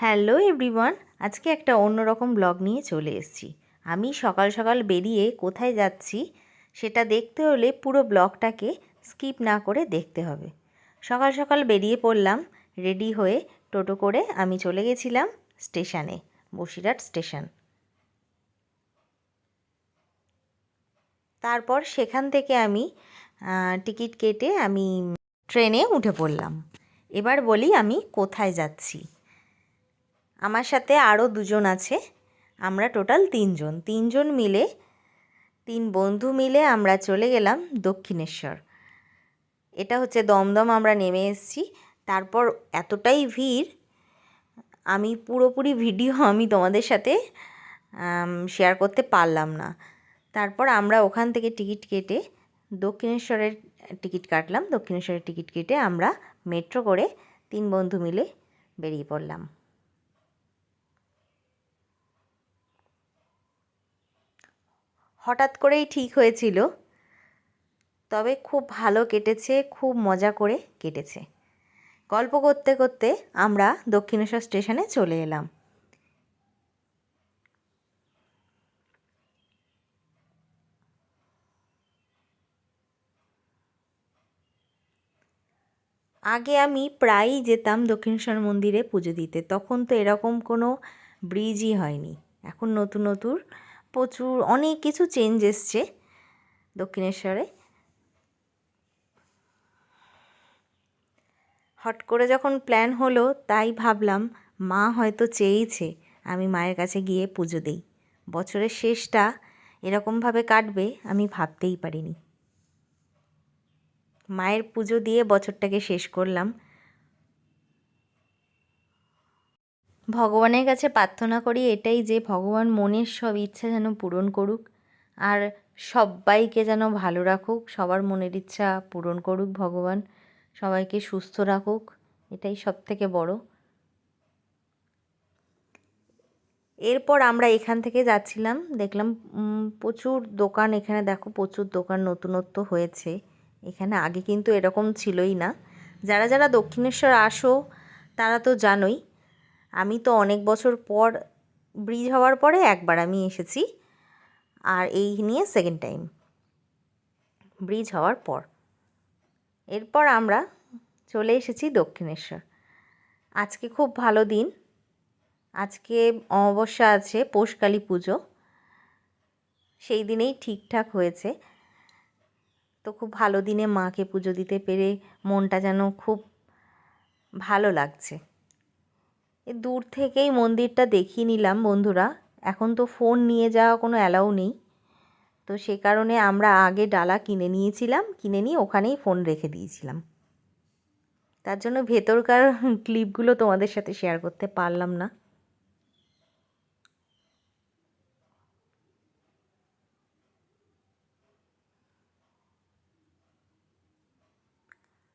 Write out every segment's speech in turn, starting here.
Hello everyone, আজকে একটা অন্যরকম ব্লগ নিয়ে চলে এসেছি। আমি সকাল সকাল বেরিয়ে কোথায় যাচ্ছি সেটা দেখতে হলে পুরো ব্লগটাকে স্কিপ না করে দেখতে হবে। সকাল সকাল বেরিয়ে পড়লাম, রেডি হয়ে টোটো করে আমি চলে গেছিলাম স্টেশনে, বসিরহাট স্টেশন। তারপর সেখান থেকে আমি টিকিট কেটে আমি ট্রেনে উঠে পড়লাম। এবার বলি আমি কোথায় যাচ্ছি। আমার সাথে আরও দুজন আছে। আমরা টোটাল তিনজন। তিনজন মিলে, তিন বন্ধু মিলে আমরা চলে গেলাম দক্ষিণেশ্বর। এটা হচ্ছে দমদম, আমরা নেমে এসেছি। তারপর এতটাই ভিড়, আমি পুরোপুরি ভিডিও আমি তোমাদের সাথে শেয়ার করতে পারলাম না। তারপর আমরা ওখান থেকে টিকিট কেটে দক্ষিণেশ্বরের টিকিট কাটলাম। দক্ষিণেশ্বরের টিকিট কেটে আমরা মেট্রো করে তিন বন্ধু মিলে বেরিয়ে পড়লাম। হঠাৎ করেই ঠিক হয়েছিল। তবে খুব ভালো কেটেছে, খুব মজা করে কেটেছে। গল্প করতে করতে আমরা দক্ষিণেশ্বর স্টেশনে চলে এলাম। আগে আমি প্রায়ই যেতাম দক্ষিণেশ্বর মন্দিরে পুজো দিতে। তখন তো এরকম কোনো ব্রিজই হয়নি। এখন নতুন নতুন প্রচুর, অনেক কিছু চেঞ্জ এসছে দক্ষিণেশ্বরে। হট করে যখন প্ল্যান হলো, তাই ভাবলাম, মা হয়তো চেয়েছে আমি মায়ের কাছে গিয়ে পুজো দিই। বছরের শেষটা এরকমভাবে কাটবে আমি ভাবতেই পারিনি। মায়ের পুজো দিয়ে বছরটাকে শেষ করলাম। ভগবানের কাছে প্রার্থনা করি এটাই যে ভগবান মনের সব ইচ্ছা যেন পূরণ করুক, আর সবাইকে যেন ভালো রাখুক, সবার মনের ইচ্ছা পূরণ করুক ভগবান, সবাইকে সুস্থ রাখুক, এটাই সব থেকে বড়। এরপর আমরা এখান থেকে যাচ্ছিলাম, দেখলাম প্রচুর দোকান এখানে দেখো, প্রচুর দোকান নতুনত্ব হয়েছে, এখানে আগে কিন্তু এরকম ছিলই না। যারা যারা দক্ষিণেশ্বর আসো, তারা তো জানোই আমি তো অনেক বছর পর ব্রিজ হওয়ার পরে একবার আমি এসেছি, আর এই নিয়ে সেকেন্ড টাইম ব্রিজ হওয়ার পর। এরপর আমরা চলে এসেছি দক্ষিণেশ্বর। আজকে খুব ভালো দিন, আজকে অমাবস্যা আছে পৌষকালী পুজো, সেই দিনেই ঠিকঠাক হয়েছে। তো খুব ভালো দিনে মাকে পুজো দিতে পেরে মনটা যেন খুব ভালো লাগছে। দূর থেকেই মন্দিরটা দেখিয়ে নিলাম বন্ধুরা। এখন তো ফোন নিয়ে যাওয়া কোনো অ্যালাউ নেই। তো সে কারণে আমরা আগে ডালা কিনে নিয়েছিলাম, কিনে নিয়ে ওখানেই ফোন রেখে দিয়েছিলাম। তার জন্য ভেতরকার ক্লিপগুলো তোমাদের সাথে শেয়ার করতে পারলাম না।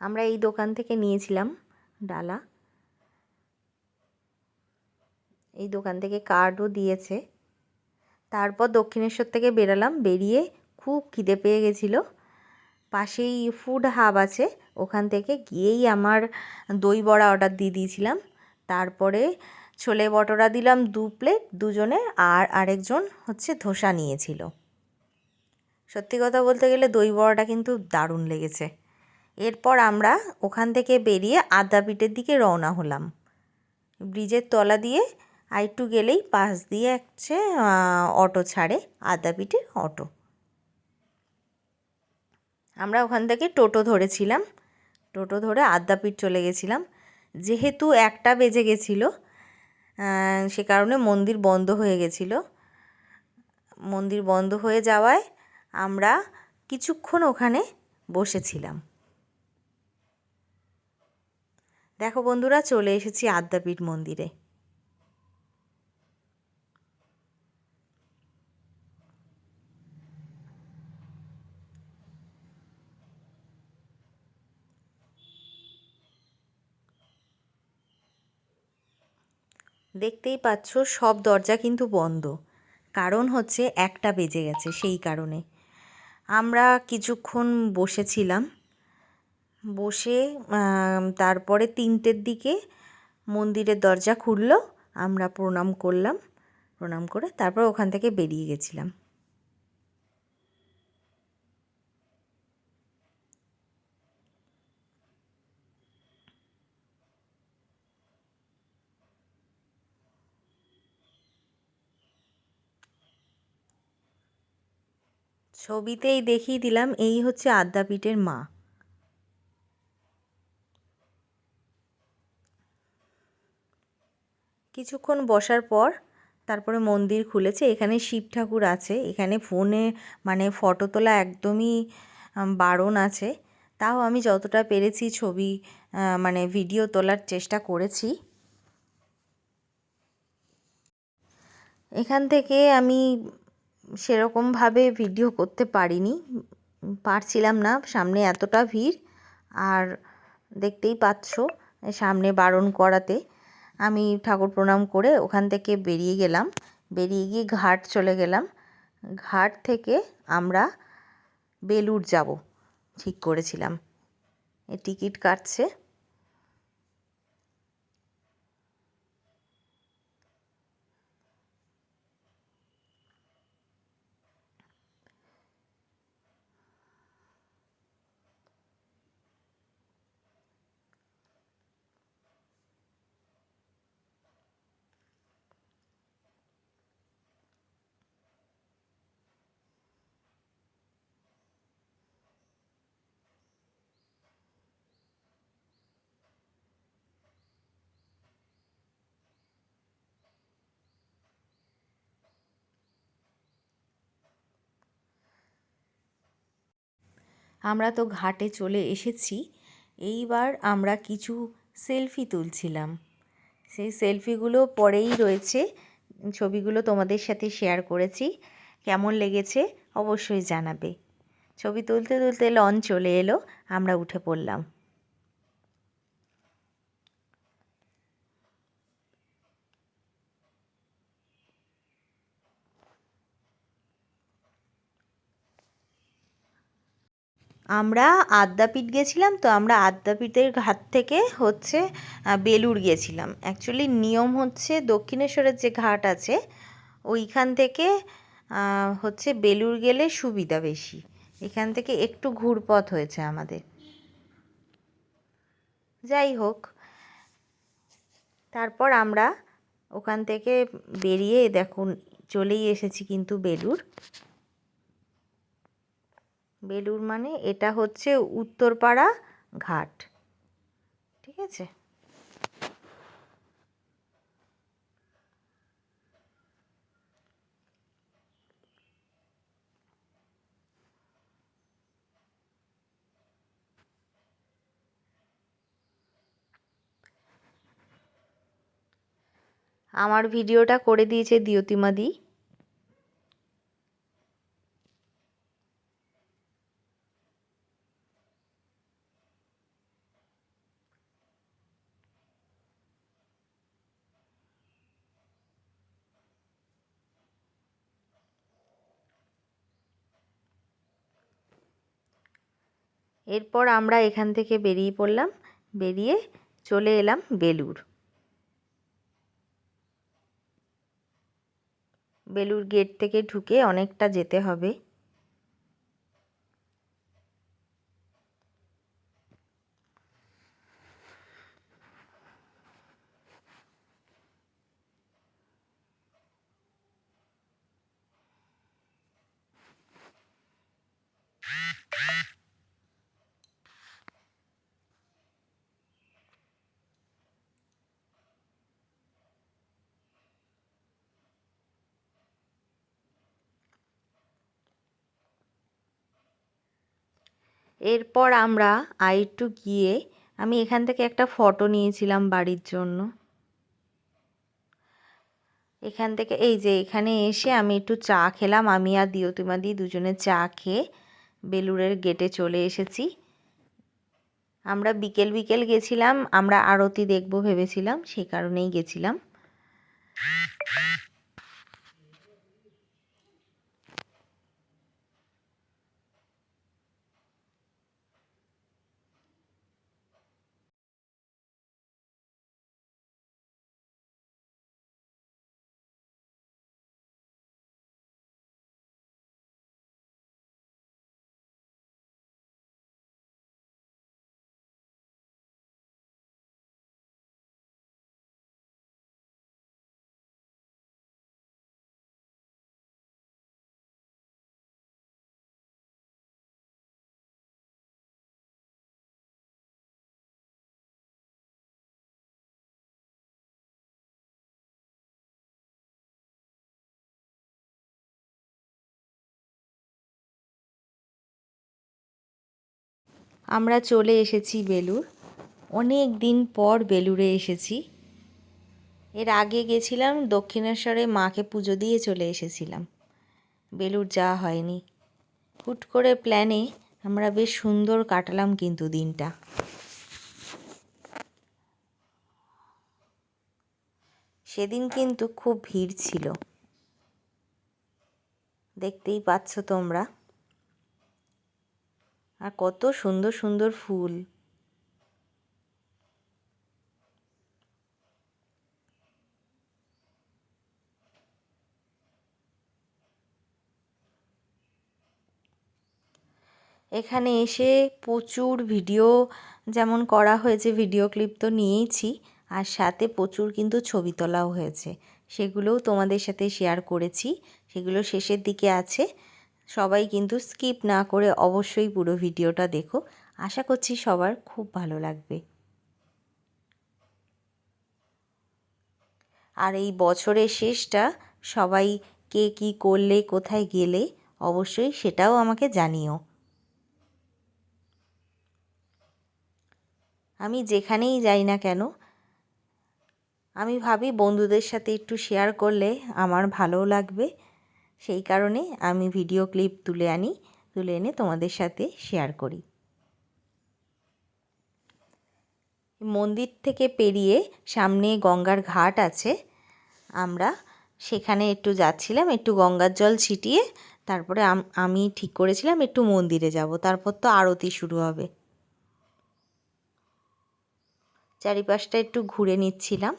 আমরা এই দোকান থেকে নিয়েছিলাম ডালা। এই দোকান থেকে কার্ডও দিয়েছে। তারপর দক্ষিণেশ্বর থেকে বেরালাম, বেরিয়ে খুব খিদে পেয়ে গেছিল। পাশেই ফুড হাব আছে, ওখান থেকে গিয়েই আমার দই বড়া অর্ডার দিয়ে দিয়েছিলাম। তারপরে ছোলে বটরা দিলাম দু প্লেট দুজনে, আর আরেকজন হচ্ছে ধোসা নিয়েছিল। সত্যি কথা বলতে গেলে দই বড়াটা কিন্তু দারুণ লেগেছে। এরপর আমরা ওখান থেকে বেরিয়ে আদ্যাপীঠের দিকে রওনা হলাম। ব্রিজের তলা দিয়ে আর একটু গেলেই পাশ দিয়ে হচ্ছে অটো ছাড়ে আদ্যাপীঠের অটো। আমরা ওখান থেকে টোটো ধরেছিলাম। টোটো ধরে আদ্যাপীঠ চলে গেছিলাম। যেহেতু একটা বেজে গেছিল সে কারণে মন্দির বন্ধ হয়ে গেছিল। মন্দির বন্ধ হয়ে যাওয়ায় আমরা কিছুক্ষণ ওখানে বসেছিলাম। দেখো বন্ধুরা, চলে এসেছি আদ্যাপীঠ মন্দিরে। দেখতেই পাচ্ছ সব দরজা কিন্তু বন্ধ। কারণ হচ্ছে একটা বেজে গেছে সেই কারণে। আমরা কিছুক্ষণ বসেছিলাম। বসে তারপরে তিনটের দিকে মন্দিরের দরজা খুললো। আমরা প্রণাম করলাম। প্রণাম করে তারপর ওখান থেকে বেরিয়ে গেছিলাম। ছবিতেই দেখিয়ে দিলাম, এই হচ্ছে আদ্যাপীঠের মা। কিছুক্ষণ বসার পর তারপরে মন্দির খুলেছে, এখানে শিব ঠাকুর আছে, এখানে ফোনে মানে ফটো তোলা একদমই বারণ আছে। তাও আমি যতটা পেরেছি ছবি মানে ভিডিও তোলার চেষ্টা করেছি। এখান থেকে আমি সেরকমভাবে ভিডিও করতে পারিনি। পারছিলাম না, সামনে এতটা ভিড়, আর দেখতেই পাচ্ছ সামনে বারণ করাতে। আমি ঠাকুর প্রণাম করে ওখান থেকে বেরিয়ে গেলাম। বেরিয়ে গিয়ে ঘাট চলে গেলাম। ঘাট থেকে আমরা বেলুর যাব। ঠিক করেছিলাম। টিকিট কাটছে। আমরা তো ঘাটে চলে এসেছি। এইবার আমরা কিছু সেলফি তুলছিলাম। সেই সেলফিগুলো পরেই রয়েছে। ছবিগুলো তোমাদের সাথে শেয়ার করেছি। কেমন লেগেছে অবশ্যই জানাবে। ছবি তুলতে তুলতে লঞ্চ চলে এলো। আমরা উঠে পড়লাম। আমরা আদ্যাপীঠ গেছিলাম, তো আমরা আদ্যাপীঠের ঘাট থেকে হচ্ছে বেলুড় গেছিলাম। অ্যাকচুয়ালি নিয়ম হচ্ছে দক্ষিণেশ্বরের যে ঘাট আছে, ওইখান থেকে হচ্ছে বেলুড় গেলে সুবিধা বেশি। এখান থেকে একটু ঘুরপথ হয়েছে আমাদের। যাই হোক, তারপর আমরা ওখান থেকে বেরিয়ে দেখুন, চলেই এসেছি কিন্তু বেলুড়। বেলুর মানে এটা হচ্ছে উত্তরপাড়া ঘাট। ঠিক আছে? আমার ভিডিওটা করে দিয়েছে দিয়তিমাদি এরপর আমরা এখান থেকে বেরিয়ে পড়লাম, বেরিয়ে চলে এলাম বেলুর বেলুর গেট থেকে ঢুকে অনেকটা যেতে হবে। এরপর আমরা আরেকটু গিয়ে আমি এখান থেকে একটা ফটো নিয়েছিলাম বাড়ির জন্য। এখান থেকে এই যে এখানে এসে আমি একটু চা খেলাম। আমি আর দিয়তিমাদি দুজনে চা খেয়ে বেলুড়ের গেটে চলে এসেছি। আমরা বিকেল বিকেল গেছিলাম। আমরা আরতি দেখব ভেবেছিলাম, সেই কারণেই গেছিলাম। আমরা চলে এসেছি বেলুর অনেক দিন পর বেলুরে এসেছি। এর আগে গেছিলাম, দক্ষিণেশ্বরে মাকে পুজো দিয়ে চলে এসেছিলাম। বেলুর যাওয়া হয়নি। হুট করে প্ল্যানে আমরা বেশ সুন্দর কাটালাম কিন্তু দিনটা। সেদিন কিন্তু খুব ভিড় ছিল। দেখতেই পাচ্ছ তোমরা। আর কত সুন্দর সুন্দর ফুল। এখানে এসে প্রচুর ভিডিও, যেমন করা হয়েছে, ভিডিও ক্লিপ তো নিয়েইছি। আর সাথে প্রচুর কিন্তু ছবি তোলাও হয়েছে। সেগুলোও তোমাদের সাথে শেয়ার করেছি। সেগুলো শেষের দিকে আছে। সবাই কিন্তু স্কিপ না করে অবশ্যই পুরো ভিডিওটা দেখো। আশা করছি সবার খুব ভালো লাগবে। আর এই বছরের শেষটা সবাই কে কী করলে, কোথায় গেলে, অবশ্যই সেটাও আমাকে জানিও। আমি যেখানেই যাই না কেন, আমি ভাবি বন্ধুদের সাথে একটু শেয়ার করলে আমার ভালোও লাগবে। সেই কারণে আমি ভিডিও ক্লিপ তুলে আনি, তুলে এনে তোমাদের সাথে শেয়ার করি। মন্দির থেকে পেরিয়ে সামনে গঙ্গার ঘাট আছে, আমরা সেখানে একটু যাচ্ছিলাম, একটু গঙ্গার জল ছিটিয়ে, তারপরে আমি ঠিক করেছিলাম একটু মন্দিরে যাব, তারপর তো আরতি শুরু হবে। চারিপাশটা একটু ঘুরে নিচ্ছিলাম।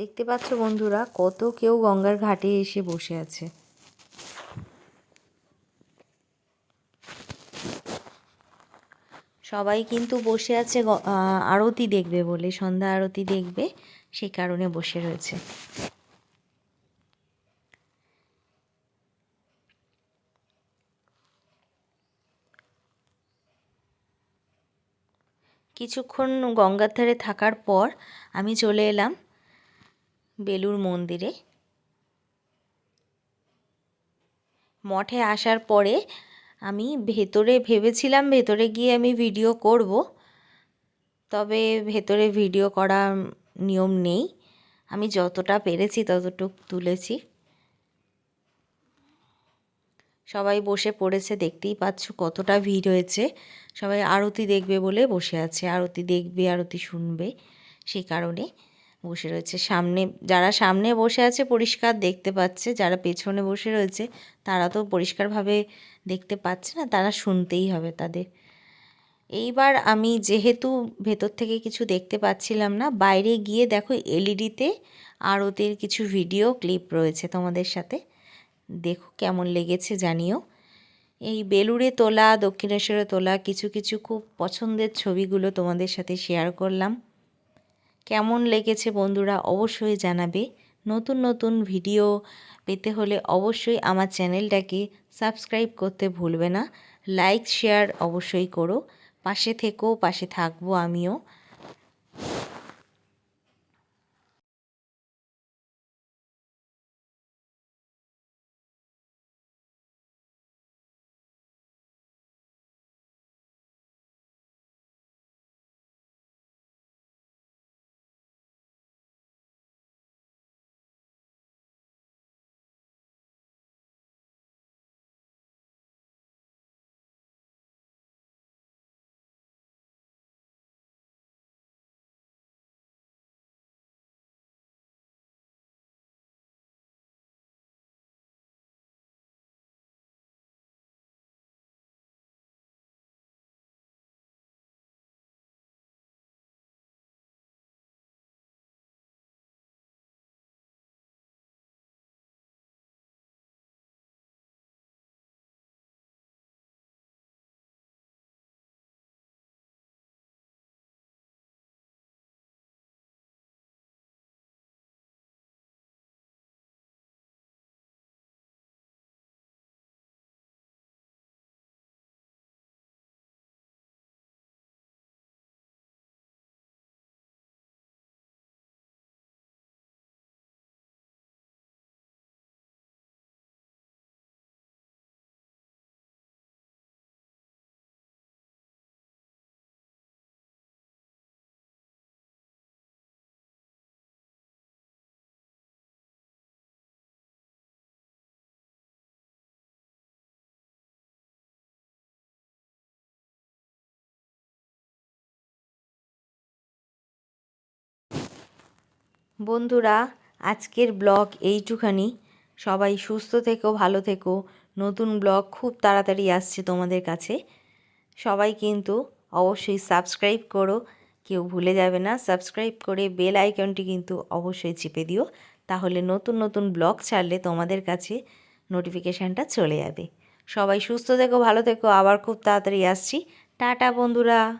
দেখতে পাচ্ছ বন্ধুরা, কত কেউ গঙ্গার ঘাটে এসে বসে আছে। সবাই কিন্তু বসে আছে আরতি দেখবে বলে, সন্ধ্যা আরতি দেখবে সেই কারণে বসে রয়েছে। কিছুক্ষণ গঙ্গার ধারে থাকার পর আমি চলে এলাম বেলুর মন্দিরে। মঠে আসার পরে আমি ভেতরে ভেবেছিলাম, ভেতরে গিয়ে আমি ভিডিও করব। তবে ভেতরে ভিডিও করা নিয়ম নেই। আমি যতটা পেরেছি ততটুক তুলেছি। সবাই বসে পড়েছে, দেখতেই পাচ্ছ কতটা ভিড় হয়েছে। সবাই আরতি দেখবে বলে বসে আছে। আরতি দেখবে, আরতি শুনবে সেই কারণে। বসে রয়েছে। সামনে, যারা সামনে বসে আছে পরিষ্কার দেখতে পাচ্ছে, যারা পেছনে বসে রয়েছে তারা তো পরিষ্কারভাবে দেখতে পাচ্ছে না, তারা শুনতেই হবে তাদের। এইবার আমি যেহেতু ভেতর থেকে কিছু দেখতে পাচ্ছিলাম না, বাইরে গিয়ে দেখো এলইডিতে আরতির কিছু ভিডিও ক্লিপ রয়েছে তোমাদের সাথে। দেখো কেমন লেগেছে জানিও। এই বেলুড়ে তোলা, দক্ষিণেশ্বরে তোলা কিছু কিছু খুব পছন্দের ছবিগুলো তোমাদের সাথে শেয়ার করলাম। কেমন লেগেছে বন্ধুরা অবশ্যই জানাবে। নতুন নতুন ভিডিও পেতে হলে অবশ্যই আমার চ্যানেলটাকে সাবস্ক্রাইব করতে ভুলবে না। লাইক, শেয়ার অবশ্যই করো। পাশে থেকো, পাশে থাকব আমিও। বন্ধুরা, আজকের ব্লগ এইটুখানি। সবাই সুস্থ থেকো, ভালো থেকো। নতুন ব্লগ খুব তাড়াতাড়ি আসছে তোমাদের কাছে। সবাই কিন্তু অবশ্যই সাবস্ক্রাইব করো। কেউ ভুলে যাবে না, সাবস্ক্রাইব করে বেল আইকনটি কিন্তু অবশ্যই চেপে দিও। তাহলে নতুন নতুন ব্লগ ছাড়লে তোমাদের কাছে নোটিফিকেশানটা চলে যাবে। সবাই সুস্থ থেকো, ভালো থেকো। আবার খুব তাড়াতাড়ি আসছি। টাটা, বন্ধুরা।